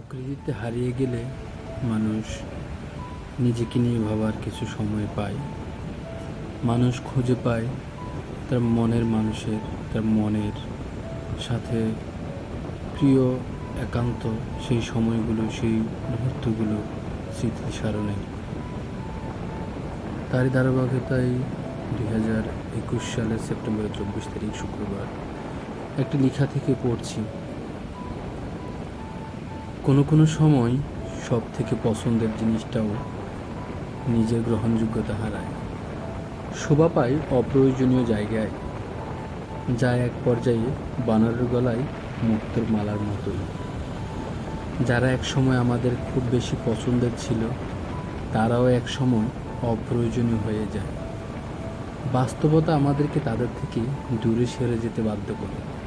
প্রকৃতিতে হারিয়ে গেলে মানুষ নিজেকে নিয়ে ভাবার কিছু সময় পায়। মানুষ খুঁজে পায় তার মনের মানুষের, তার মনের সাথে প্রিয়, একান্ত সেই সময়গুলো, সেই মুহূর্তগুলো স্মৃতিস্মরণে তারই ধারাবাহিকতায় দুই হাজার একুশ সালের সেপ্টেম্বরের চব্বিশ তারিখ শুক্রবার একটি লেখা থেকে পড়ছি। কোনো কোনো সময় সব থেকে পছন্দের জিনিসটাও নিজের গ্রহণযোগ্যতা হারায়। শোভা পায় অপ্রয়োজনীয় জায়গায়, যা এক পর্যায়ে বানরের গলায় মুক্তোর মালার মতোই। যারা এক সময় আমাদের খুব বেশি পছন্দের ছিল, তারাও এক সময় অপ্রয়োজনীয় হয়ে যায়। বাস্তবতা আমাদেরকে তাদের থেকে দূরে সরে যেতে বাধ্য করে।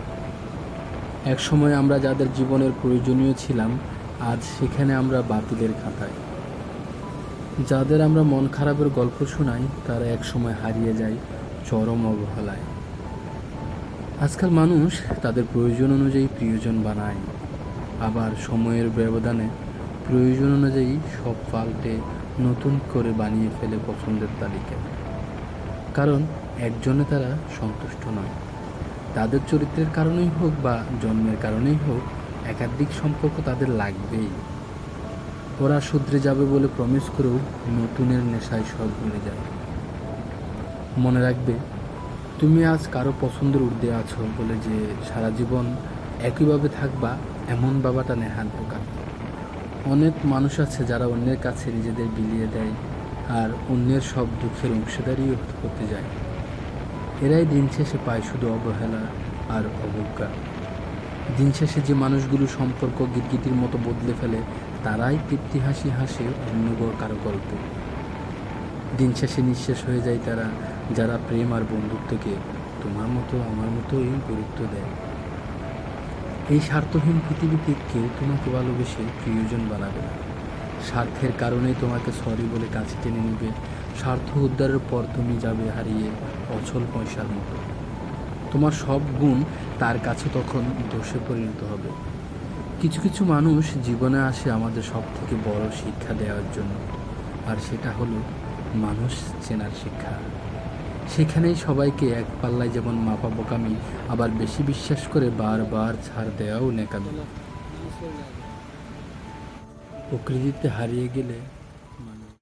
এক সময় আমরা যাদের জীবনের প্রয়োজনীয় ছিলাম, আজ সেখানে আমরা বাতিলের খাতায়। যাদের আমরা মন খারাপের গল্প শোনাই, তারা এক সময় হারিয়ে যায় চরম অবহেলায়। আজকাল মানুষ তাদের প্রয়োজন অনুযায়ী প্রিয়জন বানায়। আবার সময়ের ব্যবধানে প্রয়োজন অনুযায়ী সব পাল্টে নতুন করে বানিয়ে ফেলে পছন্দের তালিকা। কারণ একজনে তারা সন্তুষ্ট নয়। তাদের চরিত্রের কারণেই হোক বা জন্মের কারণেই হোক, একাধিক সম্পর্ক তাদের লাগবেই। ওরা শুধরে যাবে বলে প্রমিস করেও নতুনের নেশায় সব ভুলে যায় মনে রাখবে, তুমি আজ কারও পছন্দের ঊর্ধ্বে আছো বলে যে সারা জীবন একইভাবে থাকবা, এমন বাবাটা নেহাত বোকা অনেক মানুষ আছে যারা অন্যের কাছে নিজেদের বিলিয়ে দেয় আর অন্যের সব দুঃখের অংশীদারিও করতে যায়। এরাই দিন শেষে পায় শুধু অবহেলা আর অবজ্ঞা। দিন শেষে যে মানুষগুলো সম্পর্ক গিরগিটির মতো বদলে ফেলে, তারাই তৃপ্তি হাসি হাসে অন্য কারও গল্পে দিন শেষে নিঃশেষ হয়ে যায় তারা, যারা প্রেম আর বন্ধুত্বকে তোমার মতো, আমার মতোই গুরুত্ব দেয়। এই স্বার্থহীন পৃথিবীতে কেউ তোমাকে ভালোবেসে প্রিয়জন বানাবে না। স্বার্থের কারণেই তোমাকে সরি বলে কাছে টেনে নেবে স্বার্থ উদ্ধারের পর তুমি যাবে হারিয়ে অচল পয়সার মতো। তোমার সব গুণ তার কাছে তখন দোষে পরিণত হবে। কিছু কিছু মানুষ জীবনে আসে আমাদের সব থেকে বড় শিক্ষা দেওয়ার জন্য, আর সেটা হলো মানুষ চেনার শিক্ষা। সেখানেই সবাইকে এক পাল্লায় যেমন মাপা বোকামি, আবার বেশি বিশ্বাস করে বারবার ছাড় দেওয়াও নেকামি। প্রকৃতিতে হারিয়ে গেলে